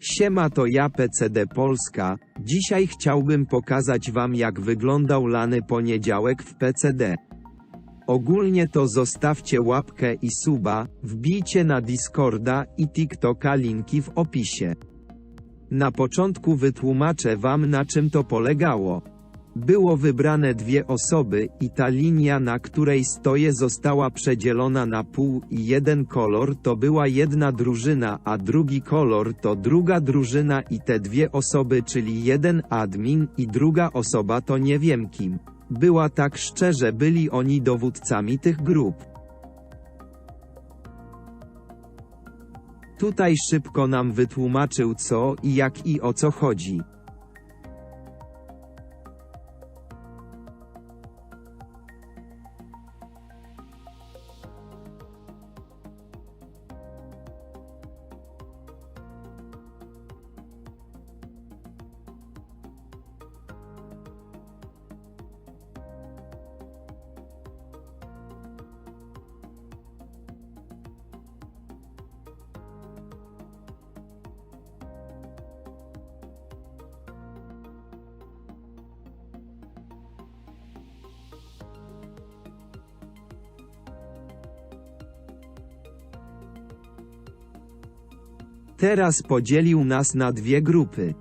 Siema to ja PCD Polska, dzisiaj chciałbym pokazać wam jak wyglądał lany poniedziałek w PCD. Ogólnie to zostawcie łapkę i suba, wbijcie na Discorda i TikToka linki w opisie. Na początku wytłumaczę wam na czym to polegało. Było wybrane dwie osoby i ta linia na której stoję została przedzielona na pół i jeden kolor to była jedna drużyna a drugi kolor to druga drużyna i te dwie osoby czyli jeden admin i druga osoba to nie wiem kim. Była tak szczerze byli oni dowódcami tych grup. Tutaj szybko nam wytłumaczył co i jak i o co chodzi. Teraz podzielił nas na dwie grupy.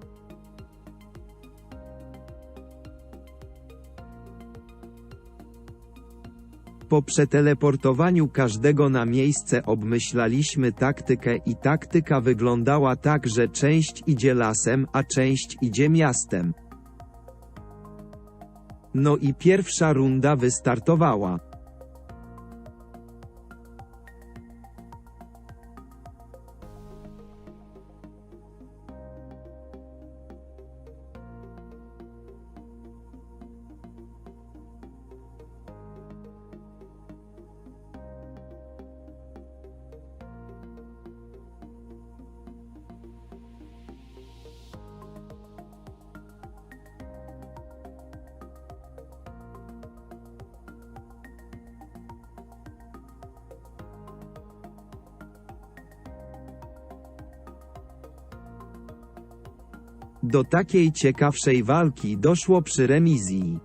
Po przeteleportowaniu każdego na miejsce obmyślaliśmy taktykę i taktyka wyglądała tak, że część idzie lasem, a część idzie miastem. No i pierwsza runda wystartowała. Do takiej ciekawszej walki doszło przy remizji.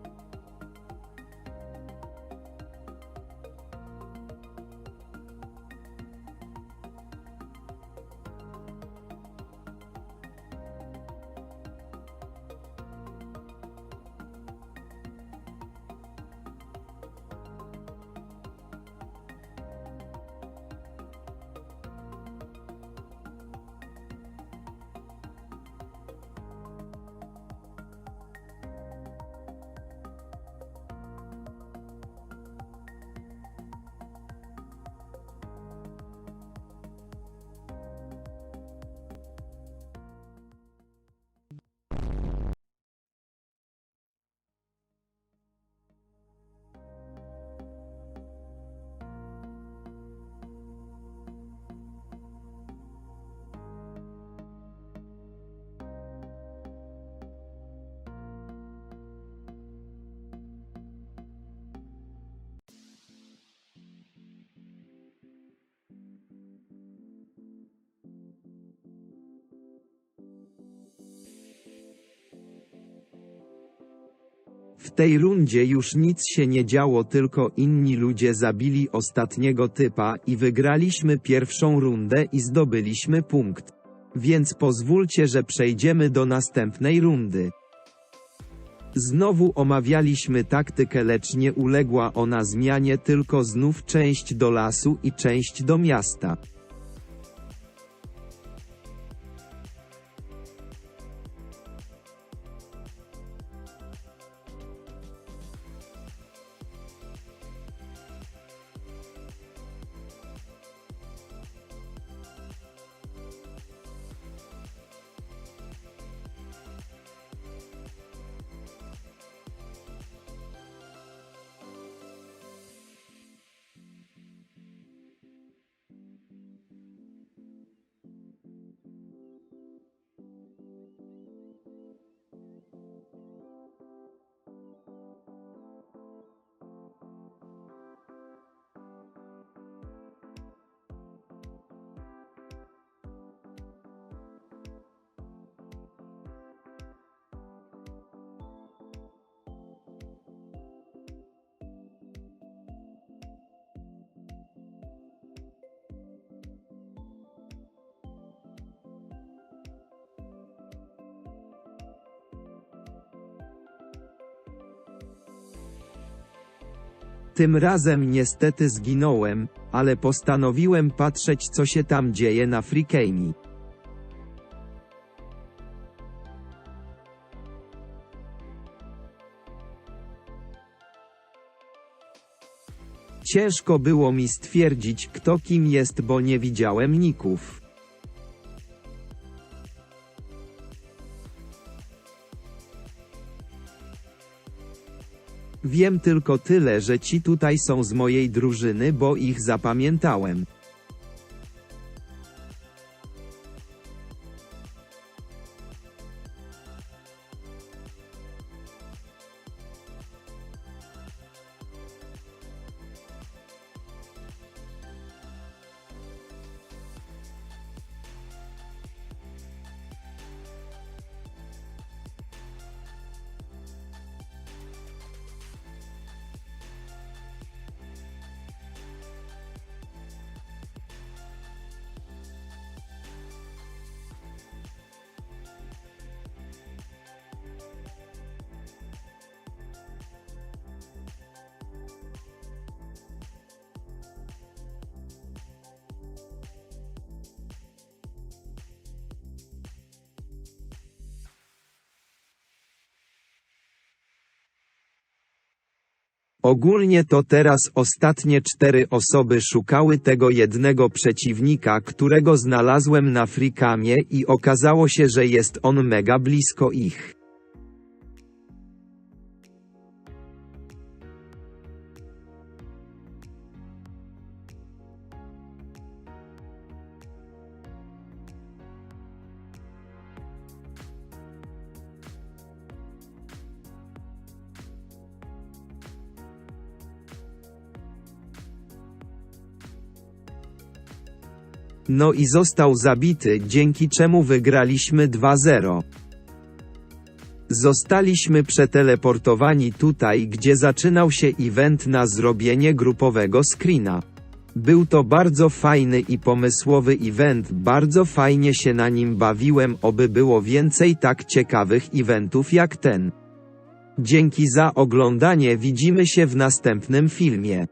W tej rundzie już nic się nie działo, tylko inni ludzie zabili ostatniego typa i wygraliśmy pierwszą rundę i zdobyliśmy punkt. Więc pozwólcie, że przejdziemy do następnej rundy. Znowu omawialiśmy taktykę, lecz nie uległa ona zmianie, tylko znów część do lasu i część do miasta. Tym razem niestety zginąłem, ale postanowiłem patrzeć co się tam dzieje na Freecami. Ciężko było mi stwierdzić kto kim jest bo nie widziałem ników. Wiem tylko tyle, że ci tutaj są z mojej drużyny, bo ich zapamiętałem. Ogólnie to teraz ostatnie cztery osoby szukały tego jednego przeciwnika, którego znalazłem na Frikamie i okazało się, że jest on mega blisko ich. No i został zabity, dzięki czemu wygraliśmy 2-0. Zostaliśmy przeteleportowani tutaj, gdzie zaczynał się event na zrobienie grupowego screena. Był to bardzo fajny i pomysłowy event, bardzo fajnie się na nim bawiłem, oby było więcej tak ciekawych eventów jak ten. Dzięki za oglądanie, widzimy się w następnym filmie.